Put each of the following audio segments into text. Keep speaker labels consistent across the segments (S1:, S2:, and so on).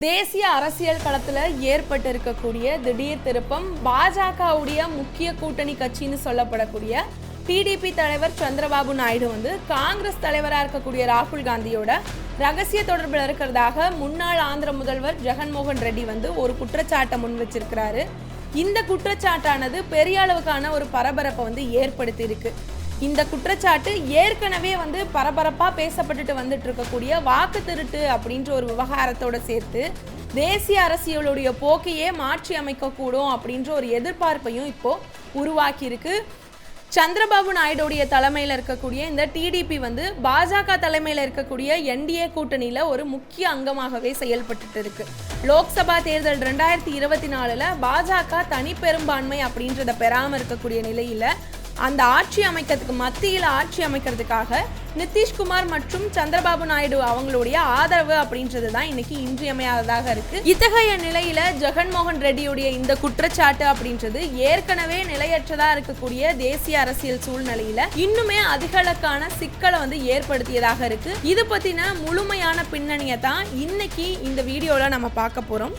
S1: தேசிய அரசியல் களத்தில் ஏற்பட்டு இருக்கக்கூடிய திடீர் திருப்பம் பாஜகவுடைய முக்கிய கூட்டணி கட்சின்னு சொல்லப்படக்கூடிய டிடிபி தலைவர் சந்திரபாபு நாயுடு வந்து காங்கிரஸ் தலைவராக இருக்கக்கூடிய ராகுல் காந்தியோட ரகசிய தொடர்பில் இருக்கிறதாக முன்னாள் ஆந்திர முதல்வர் ஜெகன்மோகன் ரெட்டி வந்து ஒரு குற்றச்சாட்டை முன் வச்சிருக்கிறாரு. இந்த குற்றச்சாட்டானது பெரிய அளவுக்கான ஒரு பரபரப்பை வந்து ஏற்படுத்தி இருக்கு இந்த குற்றச்சாட்டு ஏற்கனவே வந்து பரபரப்பாக பேசப்பட்டுட்டு வந்துட்டு இருக்கக்கூடிய வாக்கு திருட்டு அப்படின்ற ஒரு விவகாரத்தோட சேர்த்து தேசிய அரசியலுடைய போக்கையே மாற்றி அமைக்கக்கூடும் அப்படின்ற ஒரு எதிர்பார்ப்பையும் இப்போ உருவாக்கியிருக்கு. சந்திரபாபு நாயுடுடைய தலைமையில் இருக்கக்கூடிய இந்த டிடிபி வந்து பாஜக தலைமையில் இருக்கக்கூடிய என்டிஏ கூட்டணியில் ஒரு முக்கிய அங்கமாகவே செயல்பட்டுட்டு இருக்கு லோக்சபா தேர்தல் ரெண்டாயிரத்தி இருபத்தி நாலில் பாஜக தனி பெரும்பான்மை அப்படின்றத பெறாமல் இருக்கக்கூடிய நிலையில் அந்த ஆட்சி அமைக்கிறதுக்கு மத்தியில் ஆட்சி அமைக்கிறதுக்காக நிதிஷ்குமார் மற்றும் சந்திரபாபு நாயுடு அவங்களுடைய ஆதரவு அப்படின்றது தான் இன்னைக்கு இன்றியமையாததாக இருக்கு. இத்தகைய நிலையில ஜெகன்மோகன் ரெட்டியுடைய இந்த குற்றச்சாட்டு அப்படின்றது ஏற்கனவே நிலையற்றதா இருக்கக்கூடிய தேசிய அரசியல் சூழ்நிலையில இன்னுமே அதிகளக்கான சிக்கலை வந்து ஏற்படுத்தியதாக இருக்கு. இது பத்தின முழுமையான பின்னணியை தான் இன்னைக்கு இந்த வீடியோல நம்ம பார்க்க போறோம்.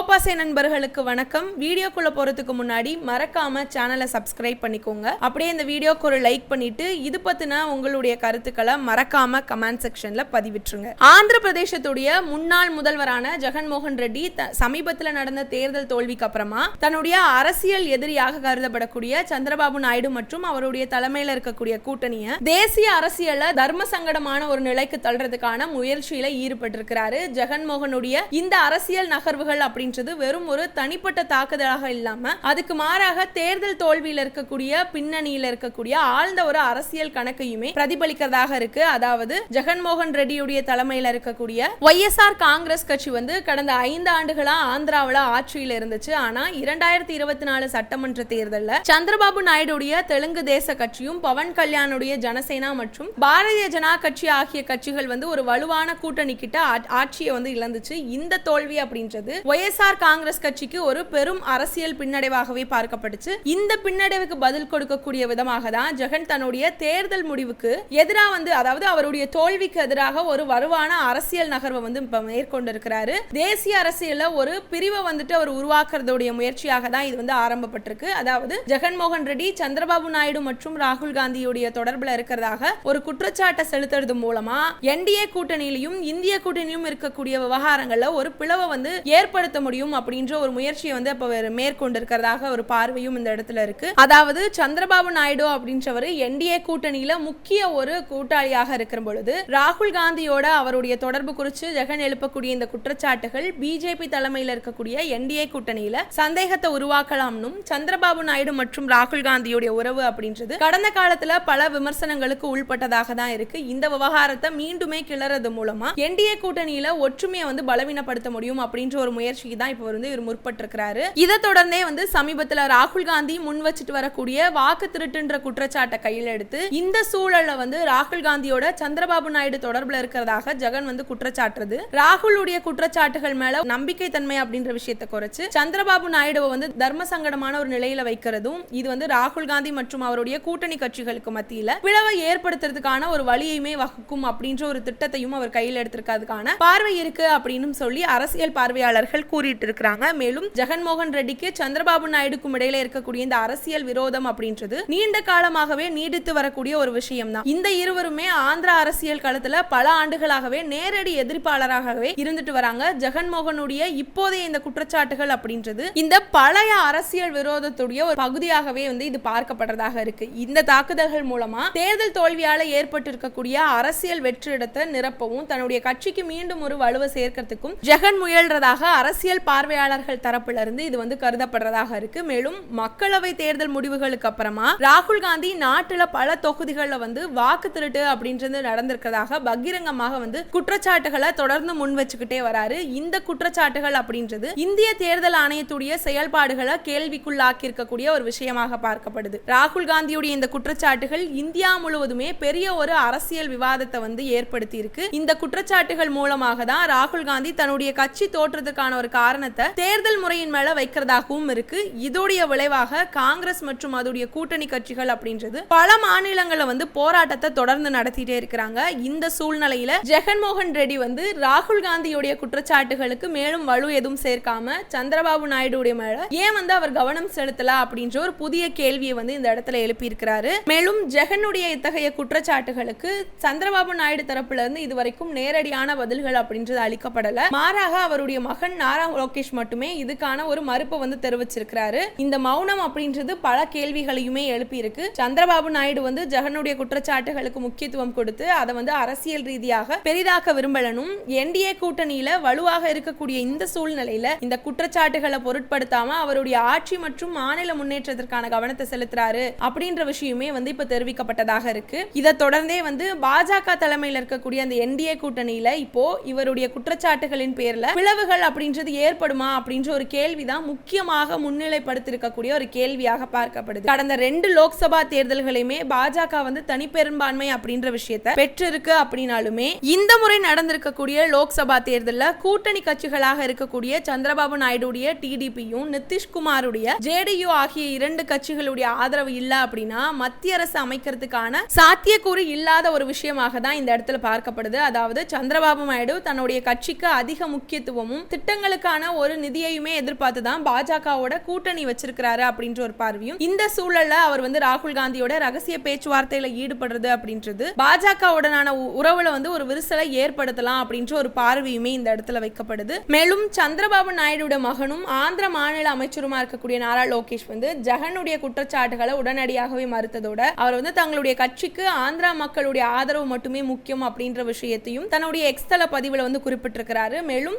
S1: கோபாசை நண்பர்களுக்கு வணக்கம். வீடியோக்குள்ள போறதுக்கு முன்னாடி மறக்காம சேனலை சப்ஸ்கிரைப் பண்ணிக்கோங்க. அப்படியே இந்த வீடியோக்கு ஒரு லைக் பண்ணிட்டு இது பத்தின உங்களுடைய கருத்துக்களை மறக்காம கமெண்ட் செக்ஷன்ல பதிவிட்டுருங்க. ஆந்திர பிரதேசத்துடைய முன்னாள் முதல்வரான ஜெகன்மோகன் ரெட்டி சமீபத்துல நடந்த தேர்தல் தோல்விக்கு அப்புறமா தன்னுடைய அரசியல் எதிரியாக கருதப்படக்கூடிய சந்திரபாபு நாயுடு மற்றும் அவருடைய தலைமையில இருக்கக்கூடிய கூட்டணியை தேசிய அரசியல தர்ம சங்கடமான ஒரு நிலைக்கு தள்ளுறதுக்கான முயற்சியில ஈடுபட்டிருக்கிறாரு ஜெகன்மோகனுடைய இந்த அரசியல் நகர்வுகள் அப்படின்றது வெறும் ஒரு தனிப்பட்ட தாக்குதலாக இல்லாம அதுக்கு மாறாக தேர்தல் தோல்வியில் இருக்கக்கூடிய பின்னணியில் இருக்கக்கூடிய ஆழ்ந்த ஒரு அரசியல் கணக்கையுமே பிரதிபலிக்கிறதாக இருக்கு. அதாவது ஜெகன்மோகன் ரெட்டியுடைய தலைமையில் இருக்கக்கூடிய ஒய் எஸ் ஆர் காங்கிரஸ் கட்சி வந்து கடந்த ஐந்து ஆண்டுகளா ஆந்திராவில் ஆட்சியில் இருந்துச்சு. ஆனா இரண்டாயிரத்தி இருபத்தி நாலு சட்டமன்ற தேர்தலில் சந்திரபாபு நாயுடுடைய தெலுங்கு தேச கட்சியும் பவன் கல்யாணுடைய ஜனசேனா மற்றும் பாரதிய ஜனா கட்சி ஆகிய கட்சிகள் வந்து ஒரு வலுவான கூட்டணி கிட்ட ஆட்சியை வந்து இழந்துச்சு. இந்த தோல்வி அப்படின்றது ஒய் எஸ் ஒய்எஸ்ஆர் காங்கிரஸ் கட்சிக்கு ஒரு பெரும் அரசியல் பின்னடைவாகவே பார்க்கப்பட்டுச்சு. இந்த பின்னடைவுக்கு பதில் கொடுக்கக்கூடிய விதமாக தான் ஜெகன் தன்னுடைய தேர்தல் முடிவுக்கு எதிராக வந்து அதாவது அவருடைய தோல்விக்கு எதிராக ஒரு வலுவான அரசியல் நகர்வை வந்து இப்ப மேற்கொண்டிருக்கிறாரு. தேசிய அரசியல ஒரு பிரிவை வந்துட்டு அவர் உருவாக்குறதுடைய முயற்சியாக தான் இது வந்து ஆரம்பப்பட்டிருக்கு. அதாவது ஜெகன்மோகன் ரெட்டி சந்திரபாபு நாயுடு மற்றும் ராகுல் காந்தியுடைய தொடர்பில் இருக்கிறதாக ஒரு குற்றச்சாட்டை செலுத்துறது மூலமா என்டிஏ கூட்டணியிலும் இந்திய கூட்டணியிலும் இருக்கக்கூடிய விவகாரங்கள்ல ஒரு பிளவை வந்து ஏற்படுத்த முடியும். அப்படின்ற ஒரு முயற்சியை வந்து அப்ப அவர் மேற்கொண்டிருக்கிறதாக ஒரு பார்வையும் இந்த இடத்துல இருக்கு. அதாவது சந்திரபாபு நாயுடு அப்படின்றவர் என்டிஏ கூட்டணியில முக்கிய ஒரு கூட்டாளியாக இருக்கிற பொழுது ராகுல் காந்தியோட அவருடைய தொடர்பு குறித்து ஜெகன் எழுப்பக்கூடிய இந்த குற்றச்சாட்டுகள் பிஜேபி தலைமையில் இருக்கக்கூடிய என்டிஏ கூட்டணியில சந்தேகத்தை உருவாக்கலாம்னும் சந்திரபாபு நாயுடு மற்றும் ராகுல் காந்தியுடைய உறவு அப்படின்றது கடந்த காலத்துல பல விமர்சனங்களுக்கு உள்பட்டதாக தான் இருக்கு. இந்த விவகாரத்தை மீண்டுமே கிளறது மூலமா என்டிஏ கூட்டணியில ஒற்றுமையை வந்து பலவீனப்படுத்த முடியும் அப்படின்ற ஒரு முயற்சி தான் இப்போ வந்து இவர் முற்பட்டிருக்கிறாரு. இதை தொடர்ந்தே வந்து சமீபத்தில் ராகுல் காந்தி முன் வச்சுட்டு வரக்கூடிய வாக்கு திருட்டுன்ற குற்றச்சாட்டை கையில் எடுத்து இந்த சூழல்ல வந்து ராகுல் காந்தியோட சந்திரபாபு நாயுடு தொடர்பில் இருக்கிறதாக ஜெகன் வந்து குற்றச்சாட்டுறது. ராகுலுடைய குற்றச்சாட்டுகள் மேல நம்பிக்கை தன்மை அப்படின்ற விஷயத்தை குறைச்சு சந்திரபாபு நாயுடுவை வந்து தர்ம சங்கடமான ஒரு நிலையில வைக்கிறதும் இது வந்து ராகுல் காந்தி மற்றும் அவருடைய கூட்டணி கட்சிகளுக்கு மத்தியில பிளவை ஏற்படுத்துறதுக்கான ஒரு வழியுமே வகுக்கும் அப்படின்ற ஒரு திட்டத்தையும் அவர் கையில் எடுத்திருக்கிறதுக்கான பார்வை இருக்கு அப்படின்னு சொல்லி அரசியல் பார்வையாளர்கள் கூறி இருக்கிறாங்க மேலும் ஜெகன்மோகன் ரெட்டிக்கு சந்திரபாபு நாயுடுக்கும் இடையில இருக்கக்கூடிய இந்த அரசியல் விரோதம் அப்படின்றது நீண்ட காலமாகவே நீடித்து வரக்கூடிய ஒரு விஷயம் தான் இந்த இருவருமே ஆந்திர அரசியல் களத்துல பல ஆண்டுகளாகவே நேரடி எதிர்ப்பாளராகவே இருந்துட்டு வராங்க. ஜெகன்மோகனுடைய இப்போதைய இந்த குற்றச்சாட்டுகள் அப்படின்றது இந்த பழைய அரசியல் விரோதத்துடைய ஒரு பகுதியாகவே வந்து இது பார்க்கப்படுறதாக இருக்கு. இந்த தாக்குதல்கள் மூலமா தேர்தல் தோல்வியால ஏற்பட்டு இருக்கக்கூடிய அரசியல் வெற்றிடத்தை நிரப்பவும் தன்னுடைய கட்சிக்கு மீண்டும் ஒரு வலுவை சேர்க்கறதுக்கும் ஜெகன் முயல்றதாக அரசியல் தேர்தல் பார்வையாளர்கள் தரப்புல இருந்து இது வந்து கருதப்படுறதாக இருக்கு. மேலும் மக்களவை தேர்தல் முடிவுகளுக்கு அப்புறமா ராகுல் காந்தி நாட்டுல பல தொகுதிகளில் வந்து வாக்கு திருட்டு அப்படின்றது நடந்திருக்கிறதாக பகிரங்கமாக வந்து குற்றச்சாட்டுகளை தொடர்ந்து முன் வச்சுக்கிட்டே வராரு. இந்த குற்றச்சாட்டுகள் அப்படின்றது இந்திய தேர்தல் ஆணையத்துடைய செயல்பாடுகளை கேள்விக்குள்ளாக்கியிருக்கக்கூடிய ஒரு விஷயமாக பார்க்கப்படுது. ராகுல் காந்தியுடைய இந்த குற்றச்சாட்டுகள் இந்தியா முழுவதுமே பெரிய ஒரு அரசியல் விவாதத்தை வந்து ஏற்படுத்தி இருக்கு இந்த குற்றச்சாட்டுகள் மூலமாக தான் ராகுல் காந்தி தன்னுடைய கட்சி தோற்றத்துக்கான ஒரு காரணம் காரணத்தை தேர்தல் முறையின் மேல வைக்கிறதாகவும் இருக்கு. இதோடைய விளைவாக காங்கிரஸ் மற்றும் அதோடைய கூட்டணி கட்சிகள் அப்படின்றது பல மாநிலங்கள்ல வந்து போராட்டத்தை தொடர்ந்து நடத்திட்டே இருக்கிறாங்க. இந்த சூழ்நிலையில ஜெகன்மோகன் ரெட்டி வந்து ராகுல் காந்தியுடைய குற்றச்சாட்டுகளுக்கு மேலும் வலு எதுவும் சேர்க்காம சந்திரபாபு நாயுடுடைய மேல ஏன் வந்து அவர் கவனம் செலுத்தல அப்படின்ற ஒரு புதிய கேள்வியை வந்து இந்த இடத்துல எழுப்பியிருக்கிறாரு. மேலும் ஜெகனுடைய இத்தகைய குற்றச்சாட்டுகளுக்கு சந்திரபாபு நாயுடு தரப்புல இருந்து இதுவரைக்கும் நேரடியான பதில்கள் அப்படின்றது அளிக்கப்படல. மாறாக அவருடைய மகன் நாரா லோகேஷ் மட்டுமே இதுக்கான ஒரு மறுப்பை வந்து தெரிவிச்சிருக்கிறாரு. இந்த மௌனம் அப்படின்றது பல கேள்விகளையுமே எழுப்பி இருக்கு சந்திரபாபு நாயுடு வந்து ஜெகனுடைய குற்றச்சாட்டுகளுக்கு முக்கியத்துவம் கொடுத்து அதை வந்து அரசியல் ரீதியாக பெரிதாக்க விரும்பலனும் என்டிஏ கூட்டணியில வலுவாக இருக்கக்கூடிய இந்த சூழ்நிலையில இந்த குற்றச்சாட்டுகளை பொருட்படுத்தாம அவருடைய ஆட்சி மற்றும் மாநில முன்னேற்றத்திற்கான கவனத்தை செலுத்துறாரு அப்படின்ற விஷயமே வந்து இப்ப தெரிவிக்கப்பட்டதாக இருக்கு. இதை தொடர்ந்தே வந்து பாஜக தலைமையில் இருக்கக்கூடிய அந்த என்டிஏ கூட்டணியில இப்போ இவருடைய குற்றச்சாட்டுகளின் பேர்ல பிளவுகள் அப்படின்றது ஏற்படுமா அப்படின்ற ஒரு கேள்விதான் முக்கியமாக முன்னிலைப்படுத்திருக்கக்கூடிய ஒரு கேள்வியாக பார்க்கப்படுது. கடந்த ரெண்டு லோக்சபா தேர்தல்களையுமே பாஜக வந்து தனிப்பெரும்பான்மை அப்படின்ற விஷயத்தை பெற்றிருக்கு அப்படின்னாலுமே இந்த முறை நடந்திருக்கக்கூடிய லோக்சபா தேர்தலில் கூட்டணி கட்சிகளாக இருக்கக்கூடிய சந்திரபாபு நாயுடுடைய டிடிபியும் நிதிஷ்குமாருடைய ஜேடியு ஆகிய இரண்டு கட்சிகளுடைய ஆதரவு இல்ல அப்படின்னா மத்திய அரசு அமைக்கிறதுக்கான சாத்தியக்கூறு இல்லாத ஒரு விஷயமாக தான் இந்த இடத்துல பார்க்கப்படுது. அதாவது சந்திரபாபு நாயுடு தன்னுடைய கட்சிக்கு அதிக முக்கியத்துவமும் திட்டங்களுக்கு திட்டங்களுக்கான ஒரு நிதியையுமே எதிர்பார்த்து தான் பாஜகவோட கூட்டணி வச்சிருக்கிறாரு அப்படின்ற ஒரு பார்வையும் இந்த சூழல்ல அவர் வந்து ராகுல் காந்தியோட ரகசிய பேச்சுவார்த்தையில ஈடுபடுறது அப்படின்றது பாஜகவுடனான உறவுல வந்து ஒரு விரிசலை ஏற்படுத்தலாம் அப்படின்ற ஒரு பார்வையுமே இந்த இடத்துல வைக்கப்படுது. மேலும் சந்திரபாபு நாயுடுவோட மகனும் ஆந்திர மாநில அமைச்சருமா இருக்கக்கூடிய நாரா லோகேஷ் வந்து ஜெகனுடைய குற்றச்சாட்டுகளை உடனடியாகவே மறுத்ததோட அவர் வந்து தங்களுடைய கட்சிக்கு ஆந்திரா மக்களுடைய ஆதரவு மட்டுமே முக்கியம் அப்படின்ற விஷயத்தையும் தன்னுடைய எக்ஸ்தல பதிவுல வந்து குறிப்பிட்டிருக்கிறாரு. மேலும்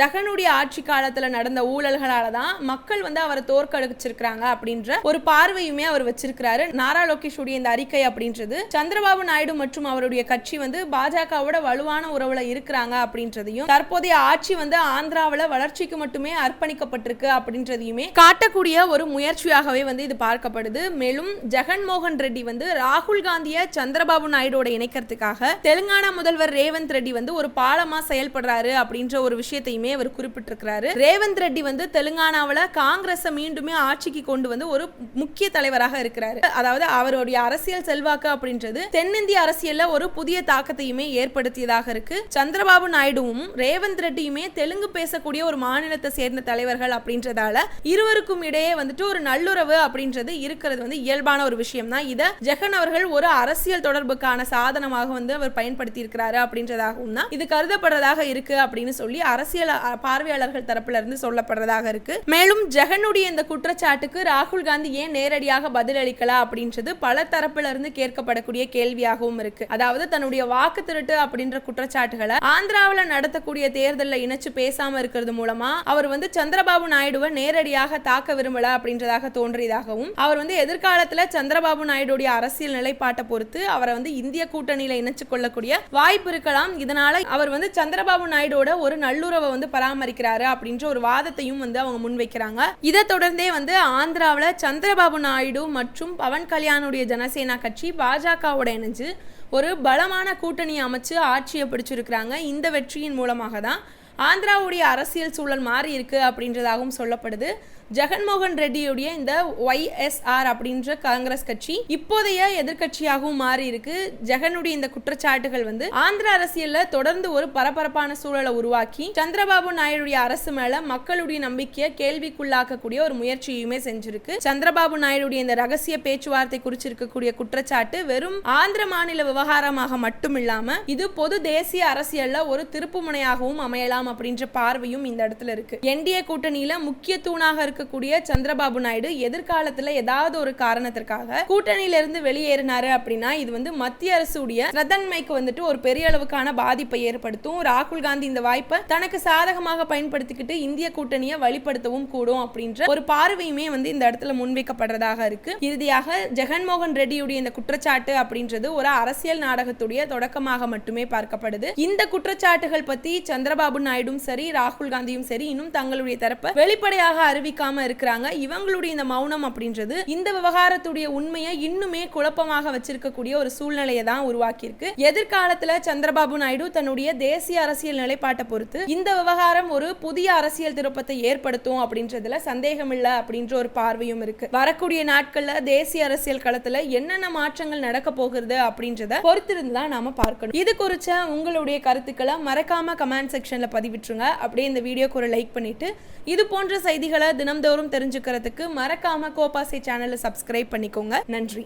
S1: ஜெகனுடைய ஆட்சி காலத்துல நடந்த ஊழல்களால தான் மக்கள் வந்து அவரை தோற்கடிச்சிருக்கிறாங்க அப்படின்ற ஒரு பார்வையுமே அவர் வச்சிருக்கிறாரு. நாரா லோகேஷ் உடைய இந்த அறிக்கை அப்படின்றது சந்திரபாபு நாயுடு மற்றும் அவருடைய கட்சி வந்து பாஜகவோட வலுவான உறவுல இருக்கிறாங்க அப்படின்றதையும் தற்போதைய ஆட்சி வந்து ஆந்திராவுல வளர்ச்சிக்கு மட்டுமே அர்ப்பணிக்கப்பட்டிருக்கு அப்படின்றதையுமே காட்டக்கூடிய ஒரு முயற்சியாகவே வந்து இது பார்க்கப்படுது. மேலும் ஜெகன்மோகன் ரெட்டி வந்து ராகுல் காந்திய சந்திரபாபு நாயுடோட இணைக்கிறதுக்காக தெலுங்கானா முதல்வர் ரேவந்த் ரெட்டி வந்து ஒரு பாலமா செயல்படுறாரு அப்படின்ற ஒரு விஷயத்தையுமே அவர் இருக்கிறாரு ரேவந்த் ரெட்டி வந்து தெலுங்கானாவில் காங்கிரஸை மீண்டுமே ஆட்சிக்கு கொண்டு வந்து ஒரு முக்கிய தலைவராக இருக்கிறாரு. அதாவது அவருடைய அரசியல் செல்வாக்கு அப்படின்றது தென்னிந்திய அரசியல்ல ஒரு புதிய தாக்கத்தையுமே ஏற்படுத்தியதாக இருக்கு. சந்திரபாபு நாயுடுவும் ரேவந்த் ரெட்டியுமே தெலுங்கு பேசக்கூடிய ஒரு மாநிலத்தை சேர்ந்த தலைவர்கள் அப்படின்றதால இருவருக்கும் இடையே வந்துட்டு ஒரு நல்லுறவு அப்படின்றது இருக்கிறது வந்து இயல்பான ஒரு விஷயம் தான் இதை ஜெகன் அவர்கள் ஒரு அரசியல் தொடர்புக்கான சாதனமாக வந்து அவர் பயன்படுத்தி இருக்கிறாரு அப்படின்றதாகவும் தான் இது கருதப்படுறதாக இருக்கு அப்படின்னு சொல்லி அரசியல் பார்வையாளர்கள் தரப்புல இருந்து சொல்லப்படுறதாக இருக்கு. மேலும் ஜெகனுடைய இந்த குற்றச்சாட்டுக்கு ராகுல் காந்தி ஏன் நேரடியாக பதிலளிக்கல அப்படின்றது பல தரப்புல இருந்து கேட்கப்படக்கூடிய கேள்வியாகவும் இருக்கு. அதாவது தன்னுடைய வாக்கு திருட்டு அப்படின்ற குற்றச்சாட்டுகளை ஆந்திராவில் நடத்தக்கூடிய தேர்தலில் இணைச்சு பேசாம இருக்கிறது மூலமா அவர் வந்து சந்திரபாபு நாயுடுவை நேரடியாக தாக்க விரும்பல அப்படின்றதாக தோன்றியதாகவும் அவர் வந்து எதிர்காலத்துல சந்திரபாபு நாயுடுடைய அரசியல் நிலைப்பாட்டை பொறுத்து அவரை வந்து இந்திய கூட்டணியில இணைச்சு கொள்ளக்கூடிய வாய்ப்பு இருக்கலாம். இதனால அவர் வந்து சந்திரபாபு நாயுடோட ஒரு நல்லுறவை வந்து பராமரிக்கிறார் அப்படின்ற ஒரு வாதத்தையும் வந்து அவங்க முன்வைக்கிறாங்க இதை தொடர்ந்தே வந்து ஆந்திராவுல சந்திரபாபு நாயுடு மற்றும் பவன் கல்யாணுடைய ஜனசேனா கட்சி பாஜகவோட இணைஞ்சு ஒரு பலமான கூட்டணி அமைச்சு ஆட்சியை பிடிச்சிருக்கிறாங்க. இந்த வெற்றியின் மூலமாக தான் ஆந்திராவுடைய அரசியல் சூழல் மாறி இருக்கு அப்படின்றதாகவும் சொல்லப்படுது. ஜெகன்மோகன் ரெட்டியுடைய இந்த ஒய்எஸ்ஆர் அப்படின்ற காங்கிரஸ் கட்சி இப்போதைய எதிர்க்கட்சியாகவும் மாறி இருக்கு ஜெகனுடைய இந்த குற்றச்சாட்டுகள் வந்து ஆந்திர அரசியல்ல தொடர்ந்து ஒரு பரபரப்பான சூழலை உருவாக்கி சந்திரபாபு நாயுடுடைய அரசு மேல மக்களுடைய நம்பிக்கையை கேள்விக்குள்ளாக்கக்கூடிய ஒரு முயற்சியுமே செஞ்சிருக்கு. சந்திரபாபு நாயுடைய இந்த ரகசிய பேச்சுவார்த்தை குறிச்சிருக்கக்கூடிய குற்றச்சாட்டு வெறும் ஆந்திர மாநில விவகாரமாக மட்டும் இல்லாம இது பொது தேசிய அரசியல்ல ஒரு திருப்பு முனையாகவும் அமையலாம் அப்படின்ற பார்வையும் இந்த இடத்துல இருக்கு. என்டிஏ கூட்டணியில முக்கிய தூணாக இருக்கக்கூடிய சந்திரபாபு நாயுடு எதிர்காலத்துல ஏதாவது ஒரு காரணத்திற்காக கூட்டணியிலிருந்து வெளியேறினாரு அப்படின்னா இது வந்து மத்திய அரசுடைய பிரதன்மைக்கு வந்துட்டு ஒரு பெரிய அளவுக்கான பாதிப்பை ஏற்படுத்தும். ராகுல் காந்தி இந்த வாய்ப்பை தனக்கு சாதகமாக பயன்படுத்திக்கிட்டு இந்திய கூட்டணியை வழிப்படுத்தவும் கூடும் அப்படின்ற ஒரு பார்வையுமே வந்து இந்த இடத்துல முன்வைக்கப்படுறதாக இருக்கு. இறுதியாக ஜெகன்மோகன் ரெட்டியுடைய இந்த குற்றச்சாட்டு அப்படின்றது ஒரு அரசியல் நாடகத்துடைய தொடக்கமாக மட்டுமே பார்க்கப்படுது. இந்த குற்றச்சாட்டுகள் பத்தி சந்திரபாபு நாயுடும் சரி ராகுல் காந்தியும் சரி இன்னும் தங்களுடைய தரப்பை வெளிப்படையாக அறிவிக்க அறிவிக்காம இருக்கிறாங்க. இவங்களுடைய இந்த மௌனம் அப்படின்றது இந்த விவகாரத்துடைய உண்மையை இன்னுமே குழப்பமாக வச்சிருக்கக்கூடிய ஒரு சூழ்நிலையை தான் உருவாக்கியிருக்கு. எதிர்காலத்துல சந்திரபாபு நாயுடு தன்னுடைய தேசிய அரசியல் நிலைப்பாட்டை பொறுத்து இந்த விவகாரம் ஒரு புதிய அரசியல் திருப்பத்தை ஏற்படுத்தும் அப்படின்றதுல சந்தேகம் இல்ல அப்படின்ற ஒரு பார்வையும் இருக்கு. வரக்கூடிய நாட்கள்ல தேசிய அரசியல் களத்துல என்னென்ன மாற்றங்கள் நடக்க போகிறது அப்படின்றத பொறுத்திருந்து தான் நாம பார்க்கணும். இது குறிச்ச உங்களுடைய கருத்துக்களை மறக்காம கமெண்ட் செக்ஷன்ல பதிவிட்டுருங்க. அப்படியே இந்த வீடியோக்கு ஒரு லைக் பண்ணிட்டு இது போன்ற செய்திகளை தினம் தினம்தோறும் தெரிஞ்சுக்கிறதுக்கு மறக்காம கோபாசை சேனலை சப்ஸ்கிரைப் பண்ணிக்கோங்க. நன்றி.